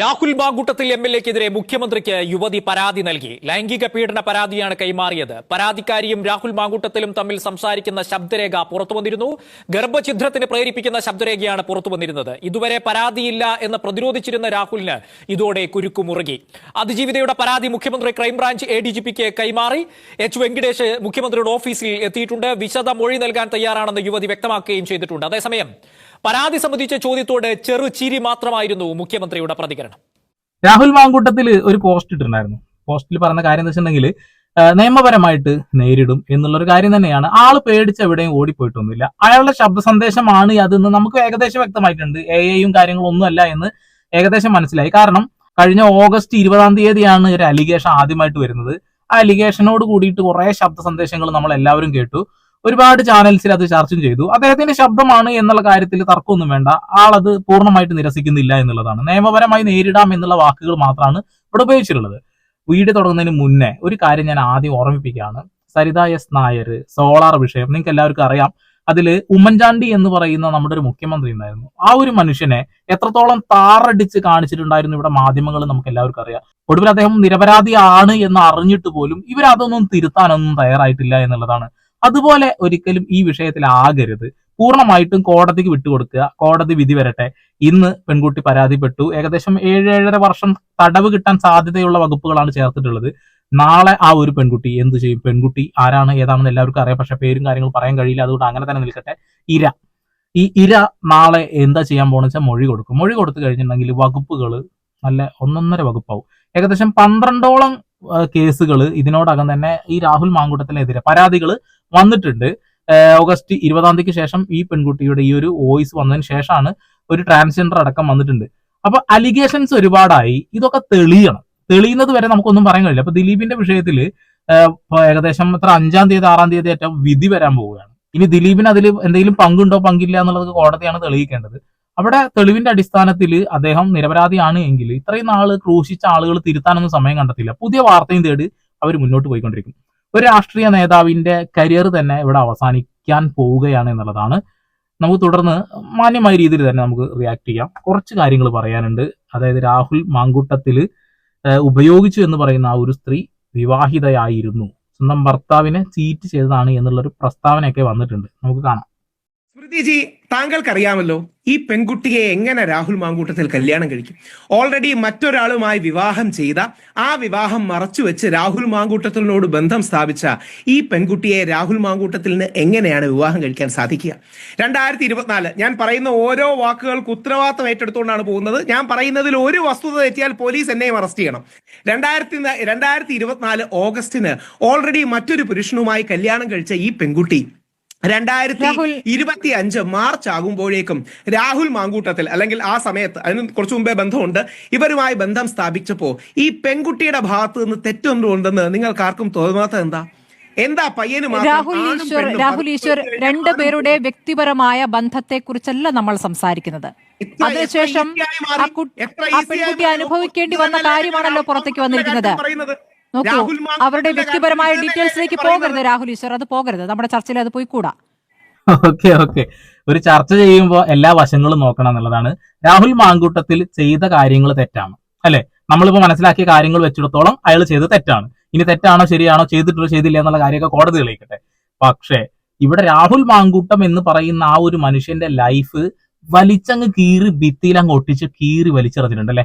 Rahul Mamkootathil M L എക്കെതിരെ മുഖ്യമന്ത്രിക്ക് യുവതി പരാതി നൽകി. ലൈംഗിക പീഡന പരാതിയാണ് കൈമാറിയത്. പരാതിക്കാരിയും രാഹുൽ മാങ്കൂട്ടത്തിലും തമ്മിൽ സംസാരിക്കുന്ന ശബ്ദരേഖ പുറത്തു വന്നിരുന്നു ഗർഭഛിദ്രത്തിന് പ്രേരിപ്പിക്കുന്ന ശബ്ദരേഖയാണ് പുറത്തു വന്നിരുന്നത് ഇതുവരെ പരാതിയില്ല എന്ന് പ്രതിരോധിച്ചിരുന്ന രാഹുലിന് ഇതോടെ കുരുക്കുമുറുകി. അതിജീവിതയുടെ പരാതി മുഖ്യമന്ത്രി crime branch A D G പിക്ക് കൈമാറി. എച്ച് വെങ്കിടേഷ് മുഖ്യമന്ത്രിയുടെ ഓഫീസിൽ എത്തിയിട്ടുണ്ട്. വിശദ മൊഴി നൽകാൻ തയ്യാറാണെന്ന് യുവതി വ്യക്തമാക്കുകയും ചെയ്തിട്ടുണ്ട്. അതേസമയം പരാതി സംബന്ധിച്ച ചോദ്യത്തോട് ചെറു ചിരി മാത്രമായിരുന്നു മുഖ്യമന്ത്രിയുടെ പ്രതികരണം. രാഹുൽ മാങ്കൂട്ടത്തിൽ ഒരു പോസ്റ്റ് ഇട്ടിട്ടുണ്ടായിരുന്നു. പോസ്റ്റിൽ പറഞ്ഞ കാര്യം എന്ന് വെച്ചിട്ടുണ്ടെങ്കിൽ നിയമപരമായിട്ട് നേരിടും എന്നുള്ള ഒരു കാര്യം തന്നെയാണ്. ആൾ പേടിച്ച് എവിടെയും ഓടിപ്പോയിട്ടൊന്നുമില്ല. അയാളുടെ ശബ്ദ സന്ദേശമാണ് അതെന്ന് നമുക്ക് ഏകദേശം വ്യക്തമായിട്ടുണ്ട്. എ ഐയും കാര്യങ്ങളും ഒന്നുമല്ല എന്ന് ഏകദേശം മനസ്സിലായി. കാരണം കഴിഞ്ഞ ഓഗസ്റ്റ് ഇരുപതാം തീയതിയാണ് ഒരു അലിഗേഷൻ ആദ്യമായിട്ട് വരുന്നത്. ആ അലിഗേഷനോട് കൂടിയിട്ട് കുറെ ശബ്ദ സന്ദേശങ്ങൾ നമ്മൾ എല്ലാവരും കേട്ടു. ഒരുപാട് ചാനൽസിൽ അത് ചർച്ചയും ചെയ്തു. അദ്ദേഹത്തിന്റെ ശബ്ദമാണ് എന്നുള്ള കാര്യത്തിൽ തർക്കമൊന്നും വേണ്ട. ആളത് പൂർണമായിട്ട് നിരസിക്കുന്നില്ല എന്നുള്ളതാണ്. നിയമപരമായി നേരിടാം എന്നുള്ള വാക്കുകൾ മാത്രമാണ് ഇവിടെ ഉപയോഗിച്ചിട്ടുള്ളത്. വീട് തുടങ്ങുന്നതിന് മുന്നേ ഒരു കാര്യം ഞാൻ ആദ്യം ഓർമ്മിപ്പിക്കുകയാണ്. സരിത എസ് നായർ സോളാർ വിഷയം നിങ്ങൾക്ക് എല്ലാവർക്കും അറിയാം. അതിൽ ഉമ്മൻചാണ്ടി എന്ന് പറയുന്ന നമ്മുടെ ഒരു മുഖ്യമന്ത്രി ഉണ്ടായിരുന്നു. ആ ഒരു മനുഷ്യനെ എത്രത്തോളം താറടിച്ച് കാണിച്ചിട്ടുണ്ടായിരുന്നു ഇവിടെ മാധ്യമങ്ങൾ നമുക്ക് എല്ലാവർക്കും അറിയാം. ഒടുവിൽ അദ്ദേഹം നിരപരാധിയാണ് എന്ന് അറിഞ്ഞിട്ട് പോലും ഇവരതൊന്നും തിരുത്താനൊന്നും തയ്യാറായിട്ടില്ല എന്നുള്ളതാണ് അതുപോലെ ഒരിക്കലും ഈ വിഷയത്തിൽ ആകരുത് പൂർണമായിട്ടും കോടതിക്ക് വിട്ടുകൊടുക്കുക. കോടതി വിധി വരട്ടെ. ഇന്ന് പെൺകുട്ടി പരാതിപ്പെട്ടു. ഏകദേശം ഏഴ് ഏഴര വർഷം തടവ് കിട്ടാൻ സാധ്യതയുള്ള വകുപ്പുകളാണ് ചേർത്തിട്ടുള്ളത്. നാളെ ആ ഒരു പെൺകുട്ടി എന്ത് ചെയ്യും? പെൺകുട്ടി ആരാണ്? ഏതാണെന്ന് എല്ലാവർക്കും അറിയാം. പക്ഷെ പേരും കാര്യങ്ങളും പറയാൻ കഴിയില്ല. അതുകൊണ്ട് അങ്ങനെ തന്നെ നിൽക്കട്ടെ. ഇര. ഈ ഇര നാളെ എന്താ ചെയ്യാൻ പോണെന്ന് വെച്ചാൽ മൊഴി കൊടുക്കും. മൊഴി കൊടുത്തു കഴിഞ്ഞിട്ടുണ്ടെങ്കിൽ വകുപ്പുകൾ നല്ല ഒന്നൊന്നര വകുപ്പാവും. ഏകദേശം പന്ത്രണ്ടോളം കേസുകൾ ഇതിനോടകം തന്നെ ഈ രാഹുൽ മാങ്കൂട്ടത്തിനെതിരെ പരാതികൾ വന്നിട്ടുണ്ട്. ഓഗസ്റ്റ് ഇരുപതാം തീയതിക്ക് ശേഷം ഈ പെൺകുട്ടിയുടെ ഈ ഒരു വോയിസ് വന്നതിന് ശേഷമാണ് ഒരു ട്രാൻസ്ജെൻഡർ അടക്കം വന്നിട്ടുണ്ട്. അപ്പൊ അലിഗേഷൻസ് ഒരുപാടായി. ഇതൊക്കെ തെളിയണം. തെളിയുന്നത് വരെ നമുക്കൊന്നും പറയാൻ കഴിയില്ല. അപ്പൊ ദിലീപിന്റെ വിഷയത്തിൽ ഏകദേശം എത്ര അഞ്ചാം തീയതി ആറാം തീയതി ഏറ്റവും വിധി വരാൻ പോവുകയാണ്. ഇനി ദിലീപിന് അതിൽ എന്തെങ്കിലും പങ്കുണ്ടോ പങ്കില്ല എന്നുള്ളത് കോടതിയാണ് തെളിയിക്കേണ്ടത്. അവിടെ തെളിവിന്റെ അടിസ്ഥാനത്തിൽ അദ്ദേഹം നിരപരാധിയാണ് എങ്കിൽ ഇത്രയും നാൾ ക്രൂശിച്ച ആളുകൾ തിരുത്താനൊന്നും സമയം കണ്ടെത്തില്ല പുതിയ വാർത്തയും തേടി അവർ മുന്നോട്ട് പോയിക്കൊണ്ടിരിക്കും. ഒരു രാഷ്ട്രീയ നേതാവിന്റെ കരിയർ തന്നെ ഇവിടെ അവസാനിക്കാൻ പോവുകയാണ് എന്നുള്ളതാണ്. നമുക്ക് തുടർന്ന് മാന്യമായ രീതിയിൽ തന്നെ നമുക്ക് റിയാക്ട് ചെയ്യാം. കുറച്ച് കാര്യങ്ങൾ പറയാനുണ്ട്. അതായത് രാഹുൽ മാങ്കൂട്ടത്തിൽ ഉപയോഗിച്ചു എന്ന് പറയുന്ന ആ ഒരു സ്ത്രീ വിവാഹിതയായിരുന്നു. സ്വന്തം ഭർത്താവിനെ ചീറ്റ് ചെയ്തതാണ് എന്നുള്ളൊരു പ്രസ്താവനയൊക്കെ വന്നിട്ടുണ്ട്. നമുക്ക് കാണാം. സ്മൃതിജി താങ്കൾക്കറിയാമല്ലോ ഈ പെൺകുട്ടിയെ എങ്ങനെ രാഹുൽ മാങ്കൂട്ടത്തിൽ കല്യാണം കഴിക്കും? ഓൾറെഡി മറ്റൊരാളുമായി വിവാഹം ചെയ്ത ആ വിവാഹം മറച്ചുവെച്ച് രാഹുൽ മാങ്കൂട്ടത്തിനോട് ബന്ധം സ്ഥാപിച്ച ഈ പെൺകുട്ടിയെ രാഹുൽ മാങ്കൂട്ടത്തിന് എങ്ങനെയാണ് വിവാഹം കഴിക്കാൻ സാധിക്കുക? രണ്ടായിരത്തി ഇരുപത്തിനാല് ഞാൻ പറയുന്ന ഓരോ വാക്കുകൾക്ക് ഉത്തരവാദിത്തം ഏറ്റെടുത്തുകൊണ്ടാണ് പോകുന്നത്. ഞാൻ പറയുന്നതിൽ ഒരു വസ്തുത തെറ്റിയാൽ പോലീസ് എന്നെയും അറസ്റ്റ് ചെയ്യണം. രണ്ടായിരത്തി രണ്ടായിരത്തി ഇരുപത്തിനാല് ഓഗസ്റ്റിന് ഓൾറെഡി മറ്റൊരു പുരുഷനുമായി കല്യാണം കഴിച്ച ഈ പെൺകുട്ടി രണ്ടായിരത്തി. ഇരുപത്തി അഞ്ച് മാർച്ച് ആകുമ്പോഴേക്കും രാഹുൽ മാങ്കൂട്ടത്തിൽ അല്ലെങ്കിൽ ആ സമയത്ത് അതിന് കുറച്ചു മുമ്പേ ബന്ധമുണ്ട് ഇവരുമായി ബന്ധം സ്ഥാപിച്ചപ്പോ ഈ പെൺകുട്ടിയുടെ ഭാഗത്ത് നിന്ന് തെറ്റൊന്നുണ്ടെന്ന് നിങ്ങൾക്ക് ആർക്കും തോന്നാത്തത് എന്താ എന്താ പയ്യന് രാഹുൽ ഈശ്വർ രാഹുൽ ഈശ്വർ രണ്ടു രണ്ടുപേരുടെ വ്യക്തിപരമായ ബന്ധത്തെ കുറിച്ചല്ല നമ്മൾ സംസാരിക്കുന്നത് അതിനുശേഷം? ആ പെൺകുട്ടി അനുഭവിക്കേണ്ടി വന്ന കാര്യമാണല്ലോ പുറത്തേക്ക് വന്നിരിക്കുന്നത്? നോക്കൂ അവരുടെ വ്യക്തിപരമായ ഡീറ്റെയിൽസിലേക്ക്? പോകരുത് രാഹുൽ ഈശ്വർ. അത് പോകരുത്. നമ്മുടെ ചർച്ചയിൽ അത് പോയി കൂടാ. Okay okay. ഒരു ചർച്ച ചെയ്യുമ്പോൾ എല്ലാ വശങ്ങളും നോക്കണം എന്നുള്ളതാണ്. രാഹുൽ മാങ്കൂട്ടത്തിൽ ചെയ്ത കാര്യങ്ങൾ തെറ്റാണ്. അല്ലെ? നമ്മളിപ്പോ മനസ്സിലാക്കിയ കാര്യങ്ങൾ വെച്ചിടത്തോളം അയാൾ ചെയ്ത് തെറ്റാണ്. ഇനി തെറ്റാണോ ശരിയാണോ ചെയ്തിട്ടോ ചെയ്തില്ല എന്നുള്ള കാര്യമൊക്കെ കോടതി തെളിയിക്കട്ടെ. പക്ഷേ ഇവിടെ രാഹുൽ മാങ്കൂട്ടം എന്ന് പറയുന്ന ആ ഒരു മനുഷ്യന്റെ ലൈഫ് വലിച്ചങ്ങ് കീറി ഭിത്തിയിൽ അങ്ങ് ഒട്ടിച്ച് കീറി വലിച്ചെറിഞ്ഞിട്ടുണ്ട് അല്ലെ?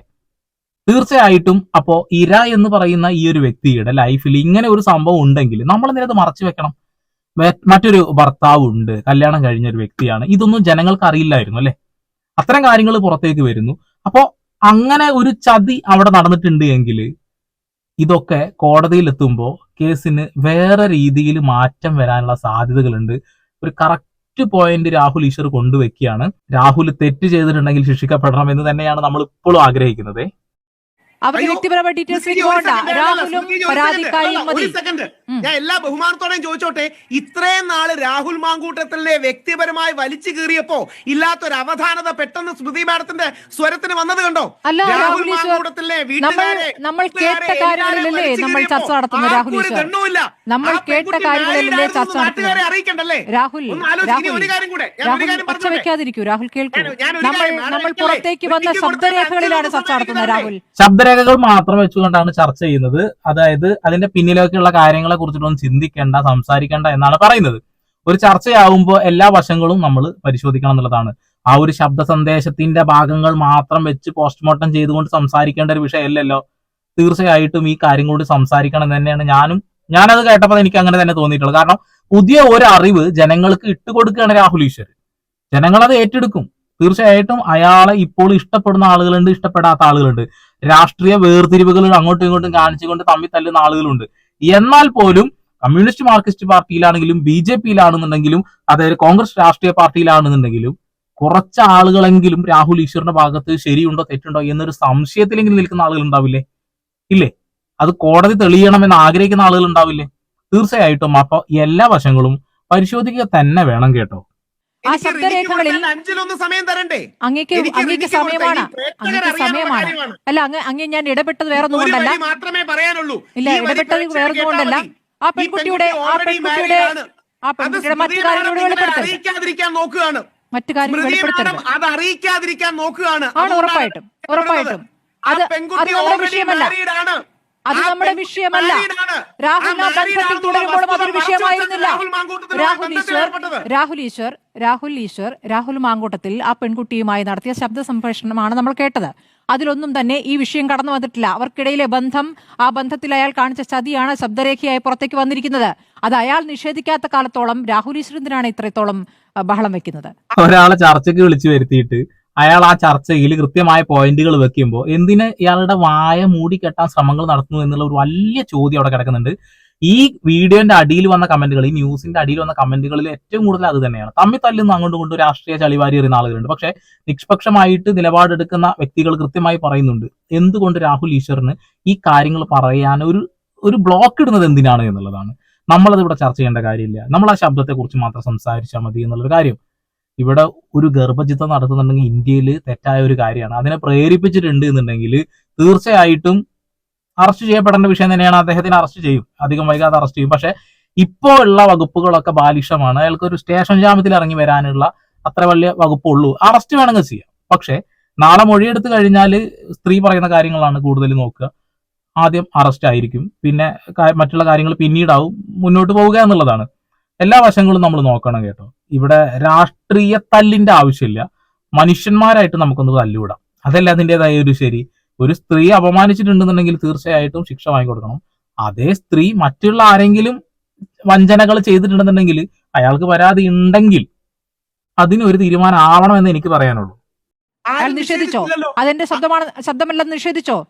തീർച്ചയായിട്ടും അപ്പോ ഇര എന്ന് പറയുന്ന ഈ ഒരു വ്യക്തിയുടെ ലൈഫിൽ ഇങ്ങനെ ഒരു സംഭവം ഉണ്ടെങ്കിൽ നമ്മൾ നിരത് മറച്ചു വെക്കണം? മറ്റൊരു ഭർത്താവ് ഉണ്ട് കല്യാണം കഴിഞ്ഞ ഒരു വ്യക്തിയാണ്. ഇതൊന്നും ജനങ്ങൾക്ക് അറിയില്ലായിരുന്നു അല്ലെ? അത്തരം കാര്യങ്ങൾ പുറത്തേക്ക് വരുന്നു. അപ്പോ അങ്ങനെ ഒരു ചതി അവിടെ നടന്നിട്ടുണ്ട് എങ്കിൽ ഇതൊക്കെ കോടതിയിൽ എത്തുമ്പോൾ കേസിന് വേറെ രീതിയിൽ മാറ്റം വരാനുള്ള സാധ്യതകളുണ്ട്. ഒരു കറക്റ്റ് പോയിന്റ് രാഹുൽ ഈശ്വർ കൊണ്ടുവയ്ക്കുകയാണ് രാഹുൽ തെറ്റ് ചെയ്തിട്ടുണ്ടെങ്കിൽ ശിക്ഷിക്കപ്പെടണം എന്ന് തന്നെയാണ് നമ്മൾ ഇപ്പോഴും ആഗ്രഹിക്കുന്നത്. അവരുടെ വ്യക്തിപരമായ ഡീറ്റെയിൽസിലേക്ക് പോകണ്ട. രാഹുലും പരാതിക്കാരിയും മതി. ഞാൻ എല്ലാ ബഹുമാനത്തോടെയും ചോദിച്ചോട്ടെ ഇത്രയും നാൾ രാഹുൽ മാങ്കൂട്ടത്തിലെ വ്യക്തിപരമായി വലിച്ചു കീറിയപ്പോ ഇല്ലാത്തൊരു അവധാനത പെട്ടെന്ന് സ്മൃതി മാഡത്തിന്റെ സ്വരത്തിന് വന്നത് കണ്ടോ? രാഹുൽ മാങ്കൂട്ടത്തിലെ നമ്മൾ- വീട്ടുകാരെ, നമ്മൾ കേട്ട കാര്യങ്ങളിലല്ലേ നമ്മൾ വലിച്ചു ചർച്ച നടത്തുന്നത്, രാഹുൽ ഈശ്വർ. നമ്മൾ കേട്ട പെൺകുട്ടി കാര്യങ്ങളിലല്ലേ married ചർച്ച നടത്തുന്നത്. അറിയിക്കണ്ടല്ലേ? രാഹുൽ ഒന്ന് രാഹുൽ ഒരു കാര്യം കൂടെ. ഞാൻ ഒരു കാര്യം ഒച്ച പറഞ്ഞോട്ടെ. വെക്കാതിരിക്കൂ രാഹുൽ കേൾക്കൂ. ഞാൻ- നമ്മൾ നമ്മൾ പുറത്തേക്ക് വന്ന ശബ്ദരേഖകളിലാണ് അഞ്ച് ചർച്ച നടത്തുന്നത് രാഹുൽ. ശബ്ദരേഖകൾ മാത്രം വെച്ചുകൊണ്ടാണ് ചർച്ച ചെയ്യുന്നത്. അതായത് അതിന്റെ പിന്നിലേക്കുള്ള കാര്യങ്ങളെ കുറിച്ചിട്ടൊന്നും ചിന്തിക്കേണ്ട സംസാരിക്കേണ്ട എന്നാണ് പറയുന്നത്. ഒരു ചർച്ചയാവുമ്പോൾ എല്ലാ വശങ്ങളും നമ്മൾ പരിശോധിക്കണം എന്നുള്ളതാണ്. ആ ഒരു ശബ്ദ സന്ദേശത്തിന്റെ ഭാഗങ്ങൾ മാത്രം വെച്ച് പോസ്റ്റ്മോർട്ടം ചെയ്തുകൊണ്ട് സംസാരിക്കേണ്ട ഒരു വിഷയമല്ലല്ലോ. തീർച്ചയായിട്ടും ഈ കാര്യം കൊണ്ട് സംസാരിക്കണം എന്ന് തന്നെയാണ് ഞാനും ഞാനത് കേട്ടപ്പോൾ എനിക്ക് അങ്ങനെ തന്നെ തോന്നിയിട്ടുള്ളത്. കാരണം പുതിയ ഒരു അറിവ് ജനങ്ങൾക്ക് ഇട്ടുകൊടുക്കുകയാണ് രാഹുൽ ഈശ്വർ ജനങ്ങളത് ഏറ്റെടുക്കും. തീർച്ചയായിട്ടും അയാളെ ഇപ്പോൾ ഇഷ്ടപ്പെടുന്ന ആളുകളുണ്ട് ഇഷ്ടപ്പെടാത്ത ആളുകളുണ്ട്. രാഷ്ട്രീയ വേർതിരിവുകൾ അങ്ങോട്ടും ഇങ്ങോട്ടും കാണിച്ചുകൊണ്ട് തമ്മിൽ തല്ലുന്ന ആളുകളുണ്ട്. എന്നാൽ പോലും കമ്മ്യൂണിസ്റ്റ് മാർക്സിസ്റ്റ് പാർട്ടിയിലാണെങ്കിലും ബി ജെ പിയിലാണെന്നുണ്ടെങ്കിലും അതായത് കോൺഗ്രസ് രാഷ്ട്രീയ പാർട്ടിയിലാണെന്നുണ്ടെങ്കിലും കുറച്ച് ആളുകളെങ്കിലും രാഹുൽ ഈശ്വറിന്റെ ഭാഗത്ത് ശരിയുണ്ടോ തെറ്റുണ്ടോ എന്നൊരു സംശയത്തിലെങ്കിലും നിൽക്കുന്ന ആളുകൾ ഉണ്ടാവില്ലേ? ഇല്ലേ? അത് കോടതി തെളിയണമെന്ന് ആഗ്രഹിക്കുന്ന ആളുകൾ ഉണ്ടാവില്ലേ? തീർച്ചയായിട്ടും. അപ്പൊ എല്ലാ വശങ്ങളും പരിശോധിക്കുക തന്നെ വേണം കേട്ടോ. ആ ശബ്ദരേഖകളിൽ അഞ്ചിലൊന്ന് സമയം തരണ്ടേ? അങ്ങേക്ക് അങ്ങേക്ക് സമയമാണ്. അങ്ങേക്ക് സമയമാണ്. അല്ല അങ്ങ് അങ്ങ് ഞാൻ ഇടപെട്ടത് വേറെ ഒന്നും ഒരു കൊണ്ടല്ല. മാത്രമേ പറയാനുള്ളൂ. ഇല്ല ഇടപെട്ടത് പ്രേക്ഷകർ വേറെ ഒന്നും കൊണ്ടല്ല. ആ പെൺകുട്ടിയുടെ ആ പെൺകുട്ടിയുടെ ആ പെൺകുട്ടിയുടെ മറ്റു കാര്യങ്ങൾ അറിയിക്കാതിരിക്കാൻ നോക്കുകയാണ്. മറ്റു കാര്യങ്ങൾ വെളിപ്പെടുത്തരുത്. അത് അറിയിക്കാതിരിക്കാൻ നോക്കുകയാണ്. ആണ് ഉറപ്പായിട്ടും. ഉറപ്പായിട്ടും. അത് അത് നമ്മുടെ വിഷയമല്ല. അത് നമ്മുടെ വിഷയമല്ല. രാഹുൽ ആ ആ ബന്ധത്തിൽ തുടരുമ്പോഴും അതൊരു വിഷയമായിരുന്നില്ല. രാഹുൽ ഈശ്വർ രാഹുൽ ഈശ്വർ രാഹുൽ ഈശ്വർ രാഹുൽ മാങ്കൂട്ടത്തിൽ ആ പെൺകുട്ടിയുമായി നടത്തിയ ശബ്ദ സംപ്രേഷണമാണ് നമ്മൾ കേട്ടത്. അതിലൊന്നും തന്നെ ഈ വിഷയം കടന്നു വന്നിട്ടില്ല. അവർക്കിടയിലെ ബന്ധം ആ ബന്ധത്തിൽ അയാൾ കാണിച്ച ചതിയാണ് ശബ്ദരേഖയായി പുറത്തേക്ക് വന്നിരിക്കുന്നത്. അത് അയാൾ നിഷേധിക്കാത്ത കാലത്തോളം രാഹുൽ ഈശ്വരന്തിനാണ് ഇത്രത്തോളം ബഹളം വെക്കുന്നത്? ഒരാളെ ചർച്ചയ്ക്ക് വിളിച്ചു വരുത്തിയിട്ട് അയാൾ ആ ചർച്ചയിൽ കൃത്യമായ പോയിന്റുകൾ വെക്കുമ്പോൾ എന്തിന് ഇയാളുടെ വായ മൂടിക്കെട്ടാൻ ശ്രമങ്ങൾ നടത്തുന്നു എന്നുള്ള ഒരു വലിയ ചോദ്യം അവിടെ കിടക്കുന്നുണ്ട്. ഈ വീഡിയോന്റെ അടിയിൽ വന്ന കമന്റുകൾ ഈ ന്യൂസിന്റെ അടിയിൽ വന്ന കമന്റുകളിൽ ഏറ്റവും കൂടുതൽ അത് തന്നെയാണ്. തമ്മിൽ തല്ലുന്ന അങ്ങോട്ടും കൊണ്ട് രാഷ്ട്രീയ ചളിവാരി എറിയുന്ന ആളുകളുണ്ട്. പക്ഷെ നിഷ്പക്ഷമായിട്ട് നിലപാടെടുക്കുന്ന വ്യക്തികൾ കൃത്യമായി പറയുന്നുണ്ട്. എന്തുകൊണ്ട് രാഹുൽ ഈശ്വറിന് ഈ കാര്യങ്ങൾ പറയാൻ ഒരു ഒരു ബ്ലോക്ക് ഇടുന്നത് എന്തിനാണ് എന്നുള്ളതാണ്. നമ്മളത് ഇവിടെ ചർച്ച ചെയ്യേണ്ട കാര്യമില്ല. നമ്മൾ ആ ശബ്ദത്തെ കുറിച്ച് മാത്രം സംസാരിച്ചാൽ മതി എന്നുള്ളൊരു കാര്യം. ഇവിടെ ഒരു ഗർഭചിത്രം നടത്തുന്നുണ്ടെങ്കിൽ ഇന്ത്യയിൽ തെറ്റായ ഒരു കാര്യമാണ്. അതിനെ പ്രേരിപ്പിച്ചിട്ടുണ്ട് എന്നുണ്ടെങ്കിൽ തീർച്ചയായിട്ടും അറസ്റ്റ് ചെയ്യപ്പെടേണ്ട വിഷയം തന്നെയാണ്. അദ്ദേഹത്തിന് അറസ്റ്റ് ചെയ്യും. അധികം വൈകാതെ അറസ്റ്റ് ചെയ്യും. പക്ഷെ ഇപ്പോ ഉള്ള വകുപ്പുകളൊക്കെ ബാലിഷമാണ് അയാൾക്ക് ഒരു സ്റ്റേഷൻ ജാമ്യത്തിൽ ഇറങ്ങി വരാനുള്ള അത്ര വലിയ വകുപ്പുള്ളൂ. അറസ്റ്റ് വേണമെങ്കിൽ ചെയ്യാം. പക്ഷെ നാളെ മൊഴിയെടുത്ത് കഴിഞ്ഞാൽ സ്ത്രീ പറയുന്ന കാര്യങ്ങളാണ് കൂടുതൽ നോക്കുക. ആദ്യം അറസ്റ്റ് ആയിരിക്കും. പിന്നെ മറ്റുള്ള കാര്യങ്ങൾ പിന്നീടാവും മുന്നോട്ട് പോവുക എന്നുള്ളതാണ്. എല്ലാ വശങ്ങളും നമ്മൾ നോക്കണം കേട്ടോ. ഇവിടെ രാഷ്ട്രീയ തല്ലിന്റെ ആവശ്യമില്ല. മനുഷ്യന്മാരായിട്ട് നമുക്കൊന്ന് തല്ലുവിടാം. അതല്ല അതിന്റെതായ ഒരു ശരി. ഒരു സ്ത്രീ അപമാനിച്ചിട്ടുണ്ടെന്നുണ്ടെങ്കിൽ തീർച്ചയായിട്ടും ശിക്ഷ വാങ്ങിക്കൊടുക്കണം. അതേ സ്ത്രീ മറ്റുള്ള ആരെങ്കിലും വഞ്ചനകൾ ചെയ്തിട്ടുണ്ടെന്നുണ്ടെങ്കിൽ അയാൾക്ക് പരാതി ഉണ്ടെങ്കിൽ അതിന് ഒരു തീരുമാനം ആവണം എന്ന് എനിക്ക് പറയാനുള്ളൂ. അയാൾ നിഷേധിച്ചോ. അതെന്റെ ശബ്ദമാണ് ശബ്ദമല്ലെന്ന് നിഷേധിച്ചോ?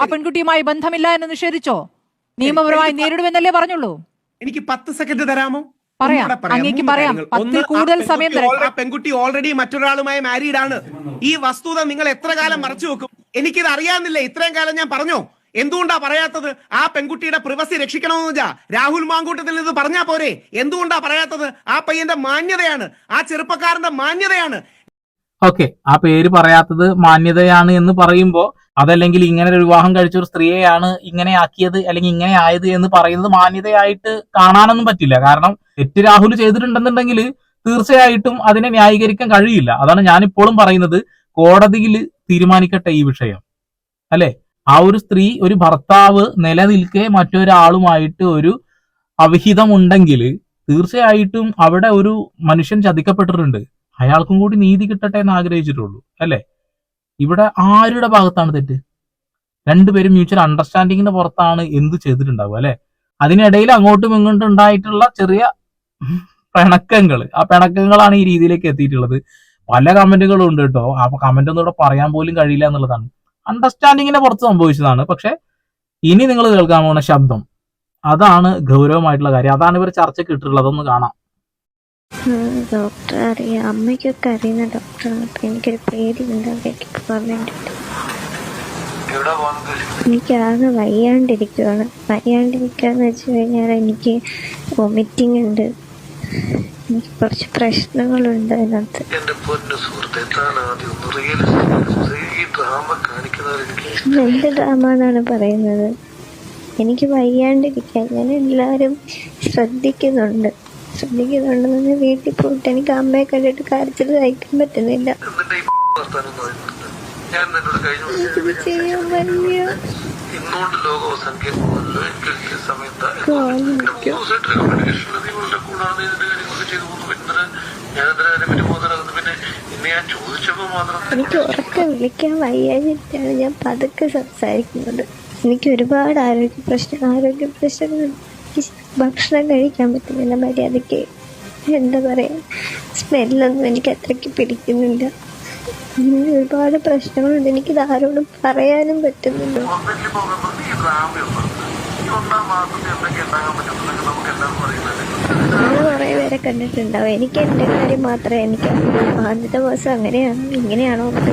ആ പെൺകുട്ടിയുമായി ബന്ധമില്ല എന്ന് നിഷേധിച്ചോ? നിയമപരമായി നേരിടുമെന്നല്ലേ പറഞ്ഞുള്ളൂ? എനിക്ക് പത്ത് സെക്കൻഡ് തരാമോ? പറയാം. പറയാം. അങ്ങേക്ക് പറയാം. പത്തിൽ കൂടുതൽ പെൺകുട്ടി സമയം ആ പെൺകുട്ടി ഓൾറെഡി മറ്റൊരാളുമായി മാരീഡ് ആണ് ഈ വസ്തുത നിങ്ങൾ എത്ര കാലം മറച്ചു വെക്കും? എനിക്കിത് അറിയാന്നില്ല ഇത്രയും കാലം ഞാൻ പറഞ്ഞോ? എന്തുകൊണ്ടാ പറയാത്തത്? ആ പെൺകുട്ടിയുടെ പ്രിവസി രക്ഷിക്കണമെന്ന് വെച്ചാ രാഹുൽ മാങ്കൂട്ടത്തിൽ ഇത് പറഞ്ഞാ പോരെ? എന്തുകൊണ്ടാ പറയാത്തത്? ആ പയ്യന്റെ മാന്യതയാണ്. ആ ചെറുപ്പക്കാരന്റെ മാന്യതയാണ്. ഓക്കെ ആ പേര് പറയാത്തത് മാന്യതയാണ് എന്ന് പറയുമ്പോൾ അതല്ലെങ്കിൽ ഇങ്ങനെ ഒരു വിവാഹം കഴിച്ച ഒരു സ്ത്രീയെയാണ് ഇങ്ങനെ ആക്കിയത് അല്ലെങ്കിൽ ഇങ്ങനെ ആയത് എന്ന് പറയുന്നത് മാന്യതയായിട്ട് കാണാനൊന്നും പറ്റില്ല. കാരണം തെറ്റ് രാഹുൽ ചെയ്തിട്ടുണ്ടെന്നുണ്ടെങ്കിൽ തീർച്ചയായിട്ടും അതിനെ ന്യായീകരിക്കാൻ കഴിയില്ല. അതാണ് ഞാനിപ്പോഴും പറയുന്നത്. കോടതിയിൽ തീരുമാനിക്കട്ടെ ഈ വിഷയം. അല്ലെ? ആ ഒരു സ്ത്രീ ഒരു ഭർത്താവ് നിലനിൽക്കെ മറ്റൊരാളുമായിട്ട് ഒരു അവിഹിതമുണ്ടെങ്കിൽ തീർച്ചയായിട്ടും അവിടെ ഒരു മനുഷ്യൻ ചതിക്കപ്പെട്ടിട്ടുണ്ട്. അയാൾക്കും കൂടി നീതി കിട്ടട്ടെ എന്ന് ആഗ്രഹിച്ചിട്ടുള്ളൂ. അല്ലെ? ഇവിടെ ആരുടെ ഭാഗത്താണ് തെറ്റ്? രണ്ടുപേരും മ്യൂച്വൽ അണ്ടർസ്റ്റാൻഡിങ്ങിന്റെ പുറത്താണ് എന്ത് ചെയ്തിട്ടുണ്ടാവുക അല്ലെ? അതിനിടയിൽ അങ്ങോട്ടും ഇങ്ങോട്ടും ഉണ്ടായിട്ടുള്ള ചെറിയ പിണക്കങ്ങൾ. ആ പിണക്കങ്ങളാണ് ഈ രീതിയിലേക്ക് എത്തിയിട്ടുള്ളത്. പല കമന്റുകളും ഉണ്ട് കേട്ടോ. ആ കമന്റ് ഒന്നും ഇവിടെ പറയാൻ പോലും കഴിയില്ല എന്നുള്ളതാണ്. അണ്ടർസ്റ്റാൻഡിങ്ങിന്റെ പുറത്ത് സംഭവിച്ചതാണ്. പക്ഷെ ഇനി നിങ്ങൾ കേൾക്കാൻ പോകുന്ന ശബ്ദം അതാണ് ഗൗരവമായിട്ടുള്ള കാര്യം. അതാണ് ഇവർ ചർച്ചയ്ക്ക് ഇട്ടിട്ടുള്ളത് കാണാം. ഡോക്ടർ അറിയാം അമ്മയ്ക്കൊക്കെ അറിയുന്ന ഡോക്ടറാണ്. അപ്പൊ എനിക്കൊരു പേടിയുണ്ട് അവിടേക്ക് പോകാൻ എനിക്ക് ആകെ വയ്യാണ്ടിരിക്കുകയാണ് വയ്യാണ്ടിരിക്കുകയെന്ന് വെച്ച് കഴിഞ്ഞാൽ എനിക്ക് വൊമിറ്റിംഗ് ഉണ്ട്. എനിക്ക് കുറച്ച് പ്രശ്നങ്ങളുണ്ട് അതിനകത്ത്. എന്റെ പൊന്നു സുഹൃത്തെ താൻ ആദ്യം ഈ ഡ്രാമ എന്ത് ഡ്രാമ എന്നാണ് പറയുന്നത്? എനിക്ക് വയ്യാണ്ടിരിക്കാൻ ഞാൻ എല്ലാവരും ശ്രദ്ധിക്കുന്നുണ്ട്. ശ്രദ്ധിക്കുന്നുണ്ടെന്ന് വീട്ടിൽ പോയിട്ട് എനിക്ക് അമ്മയെ കണ്ടിട്ട് കരച്ചിൽ സഹിക്കാൻ പറ്റുന്നില്ല. ചെയ്യാൻ പറ്റില്ല ഇന്നുകൊണ്ട് എനിക്ക് ഒരിക്കലും സമയം താ. കാണിക്കും ദിവസമായിട്ട് കമ്മ്യൂണിക്കേഷൻ നിങ്ങളുടെ കൂടാണ് ഇതിന്റെ കാര്യങ്ങളൊക്കെ ചെയ്തു പോകുന്നു. പിന്നെ ഞാൻ എന്തിനാ അതിനെ പറ്റി ബോധരാകുന്നു പിന്നെ ഇന്ന് ഞാൻ ചോദിച്ചപ്പോ മാത്രം എനിക്ക് ഉറക്കെ വിളിക്കാൻ വയ്യാഞ്ഞിട്ടാണ് ഞാൻ പതുക്കെ സംസാരിക്കുന്നത്. എനിക്ക് ഒരുപാട് ആരോഗ്യ പ്രശ്നം ആരോഗ്യ പ്രശ്നങ്ങൾ ഭക്ഷണം കഴിക്കാൻ പറ്റുന്നില്ല മര്യാദയ്ക്ക്. എന്താ പറയുക സ്മെല്ലൊന്നും എനിക്ക് അത്രയ്ക്ക് പിടിക്കുന്നില്ല. അങ്ങനെ ഒരുപാട് പ്രശ്നങ്ങളുണ്ട്. എനിക്ക് ആരോടും പറയാനും പറ്റുന്നില്ല. അങ്ങനെ കുറേ പേരെ കണ്ടിട്ടുണ്ടാവും. എനിക്ക് എന്റെ കാര്യം മാത്രമേ എനിക്ക്. ആദ്യത്തെ ദിവസം അങ്ങനെയാണോ. ഇങ്ങനെയാണോ എന്നൊക്കെ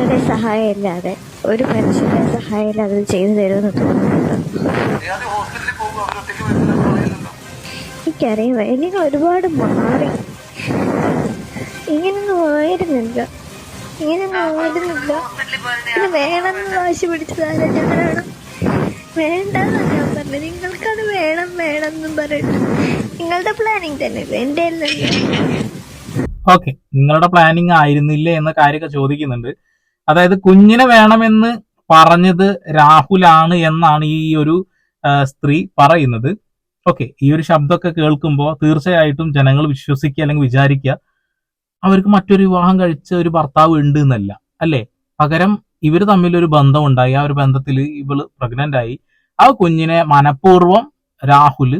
ആരുടെ സഹായം ഇല്ലാതെ ഒരു മനുഷ്യന്റെ സഹായം ഇല്ലാതെ ഇത് ചെയ്തു തരുമെന്ന് തോന്നുന്നുണ്ടോ? എനിക്കറിയാം എനിക്ക് ഒരുപാട് മാറി. ഇങ്ങനൊന്നും ആയിരുന്നില്ല. ഇങ്ങനൊന്നും ആയിരുന്നില്ല. ഇത് വേണമെന്ന് വാശി പിടിച്ചതാണ് ഞാനാണ്? വേണ്ടെന്നാ ഞാൻ പറഞ്ഞത്. നിങ്ങൾക്കത് വേണം വേണം എന്നും പറഞ്ഞിട്ട്. നിങ്ങളുടെ പ്ലാനിങ് തന്നെ എന്റെ ഓക്കെ. നിങ്ങളുടെ പ്ലാനിങ് ആയിരുന്നില്ലേ എന്ന കാര്യമൊക്കെ ചോദിക്കുന്നുണ്ട്. അതായത് കുഞ്ഞിനെ വേണമെന്ന് പറഞ്ഞത് രാഹുലാണ് എന്നാണ് ഈ ഒരു സ്ത്രീ പറയുന്നത്. ഓക്കെ ഈ ഒരു ശബ്ദമൊക്കെ കേൾക്കുമ്പോൾ തീർച്ചയായിട്ടും ജനങ്ങൾ വിശ്വസിക്കുക അല്ലെങ്കിൽ വിചാരിക്കുക അവർക്ക് മറ്റൊരു വിവാഹം കഴിച്ച ഒരു ഭർത്താവ് ഉണ്ട് എന്നല്ല അല്ലേ? പകരം ഇവർ തമ്മിൽ ഒരു ബന്ധം ഉണ്ടായി ആ ഒരു ബന്ധത്തിൽ ഇവൾ പ്രഗ്നന്റ് ആയി. ആ കുഞ്ഞിനെ മനഃപൂർവം രാഹുൽ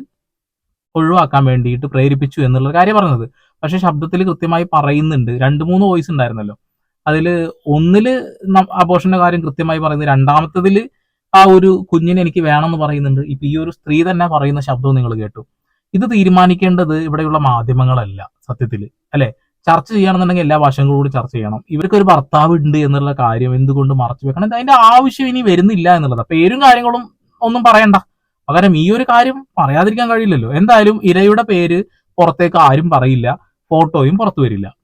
ഒഴിവാക്കാൻ വേണ്ടിയിട്ട് പ്രേരിപ്പിച്ചു എന്നുള്ള കാര്യം പറഞ്ഞത്. പക്ഷെ ശബ്ദത്തിൽ കൃത്യമായി പറയുന്നുണ്ട്. രണ്ട് മൂന്ന് വോയിസ് ഉണ്ടായിരുന്നല്ലോ. അതിൽ ഒന്നിൽ അബോഷന്റെ കാര്യം കൃത്യമായി പറയുന്നത് രണ്ടാമത്തതിൽ ആ ഒരു കുഞ്ഞിനെ എനിക്ക് വേണമെന്ന് പറയുന്നുണ്ട്. ഇപ്പൊ ഈ ഒരു സ്ത്രീ തന്നെ പറയുന്ന ശബ്ദവും നിങ്ങൾ കേട്ടു. ഇത് തീരുമാനിക്കേണ്ടത് ഇവിടെയുള്ള മാധ്യമങ്ങളല്ല സത്യത്തിൽ അല്ലെ? ചർച്ച ചെയ്യണമെന്നുണ്ടെങ്കിൽ എല്ലാ വശങ്ങളും കൂടി ചർച്ച ചെയ്യണം. ഇവർക്ക് ഒരു ഭർത്താവ് ഉണ്ട് എന്നുള്ള കാര്യം എന്തുകൊണ്ട് മറച്ചു വെക്കണം? അതിന്റെ ആവശ്യം ഇനി വരുന്നില്ല എന്നുള്ളത്? പേരും കാര്യങ്ങളും ഒന്നും പറയണ്ട. പകരം ഈ ഒരു കാര്യം പറയാതിരിക്കാൻ കഴിയില്ലല്ലോ. എന്തായാലും ഇരയുടെ പേര് പുറത്തേക്ക് ആരും പറയില്ല. ഫോട്ടോയും പുറത്തു വരില്ല.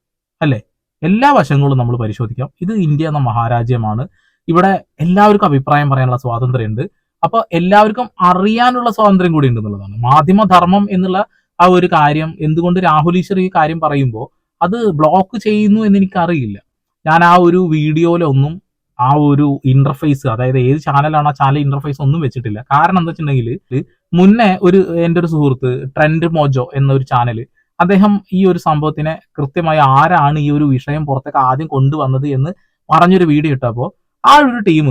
അല്ലെ? എല്ലാ വശങ്ങളും നമ്മൾ പരിശോധിക്കാം. ഇത് ഇന്ത്യ എന്ന മഹാരാജ്യമാണ്. ഇവിടെ എല്ലാവർക്കും അഭിപ്രായം പറയാനുള്ള സ്വാതന്ത്ര്യമുണ്ട്. അപ്പൊ എല്ലാവർക്കും അറിയാനുള്ള സ്വാതന്ത്ര്യം കൂടി ഉണ്ട് എന്നുള്ളതാണ്. മാധ്യമധർമ്മം എന്നുള്ള ആ ഒരു കാര്യം എന്തുകൊണ്ട് രാഹുൽ ഈശ്വർ ഈ കാര്യം പറയുമ്പോൾ അത് ബ്ലോക്ക് ചെയ്യുന്നു എന്ന് എനിക്കറിയില്ല. ഞാൻ ആ ഒരു വീഡിയോയിലൊന്നും ആ ഒരു ഇന്റർഫേസ് അതായത് ഏത് ചാനലാണ് ആ ചാനൽ ഇന്റർഫേസ് ഒന്നും വെച്ചിട്ടില്ല. കാരണം എന്താ വെച്ചിട്ടുണ്ടെങ്കിൽ മുന്നേ ഒരു എന്റെ ഒരു സുഹൃത്ത് ട്രെൻഡ് മോജോ എന്നൊരു ചാനൽ അദ്ദേഹം ഈ ഒരു സംഭവത്തിനെ കൃത്യമായി ആരാണ് ഈ ഒരു വിഷയം പുറത്തേക്ക് ആദ്യം കൊണ്ടുവന്നത് എന്ന് പറഞ്ഞൊരു വീഡിയോ ഇട്ടപ്പോൾ ആ ഒരു ടീം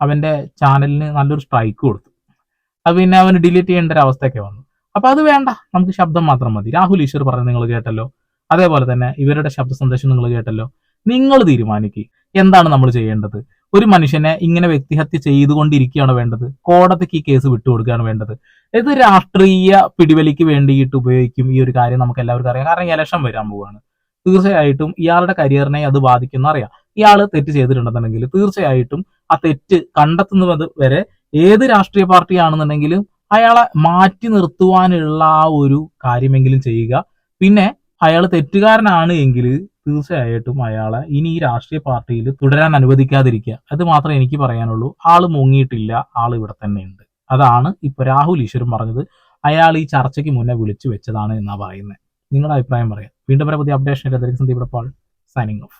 അവന്റെ ചാനലിന് നല്ലൊരു സ്ട്രൈക്ക് കൊടുത്തു. അത് പിന്നെ അവന് ഡിലീറ്റ് ചെയ്യേണ്ട ഒരു അവസ്ഥയൊക്കെ വന്നു. അപ്പൊ അത് വേണ്ട നമുക്ക് ശബ്ദം മാത്രം മതി. രാഹുൽ ഈശ്വർ പറഞ്ഞത് നിങ്ങൾ കേട്ടല്ലോ. അതേപോലെ തന്നെ ഇവരുടെ ശബ്ദ സന്ദേശം നിങ്ങൾ കേട്ടല്ലോ. നിങ്ങൾ തീരുമാനിക്കുക എന്താണ് നമ്മൾ ചെയ്യേണ്ടത്? ഒരു മനുഷ്യനെ ഇങ്ങനെ വ്യക്തിഹത്യ ചെയ്തുകൊണ്ടിരിക്കുകയാണ് വേണ്ടത്? കോടതിക്ക് ഈ കേസ് വിട്ടുകൊടുക്കുകയാണ് വേണ്ടത്? ഇത് രാഷ്ട്രീയ പിടിവലിക്ക് വേണ്ടിയിട്ട് ഉപയോഗിക്കും ഈ ഒരു കാര്യം നമുക്ക് എല്ലാവർക്കും അറിയാം. കാരണം ഇലക്ഷൻ വരാൻ പോവുകയാണ് തീർച്ചയായിട്ടും ഇയാളുടെ കരിയറിനെ അത് ബാധിക്കുന്ന അറിയാം. ഇയാൾ തെറ്റ് ചെയ്തിട്ടുണ്ടെന്നുണ്ടെങ്കിൽ തീർച്ചയായിട്ടും ആ തെറ്റ് കണ്ടെത്തുന്നത് വരെ ഏത് രാഷ്ട്രീയ പാർട്ടിയാണെന്നുണ്ടെങ്കിലും അയാളെ മാറ്റി നിർത്തുവാനുള്ള ആ ഒരു കാര്യമെങ്കിലും ചെയ്യുക. പിന്നെ അയാൾ തെറ്റുകാരനാണ് എങ്കിൽ തീർച്ചയായിട്ടും അയാളെ ഇനി ഈ രാഷ്ട്രീയ പാർട്ടിയിൽ തുടരാൻ അനുവദിക്കാതിരിക്കുക. അത് മാത്രമേ എനിക്ക് പറയാനുള്ളൂ. ആൾ മുങ്ങിയിട്ടില്ല. ആൾ ഇവിടെ തന്നെ ഉണ്ട്. അതാണ് ഇപ്പൊ രാഹുൽ ഈശ്വരൻ പറഞ്ഞത്. അയാൾ ഈ ചർച്ചയ്ക്ക് മുന്നേ വിളിച്ചു വെച്ചതാണ് എന്നാ പറയുന്നത് നിങ്ങളുടെ അഭിപ്രായം പറയാം. വീണ്ടും വരെ പുതിയ updation Sandeep Pal signing off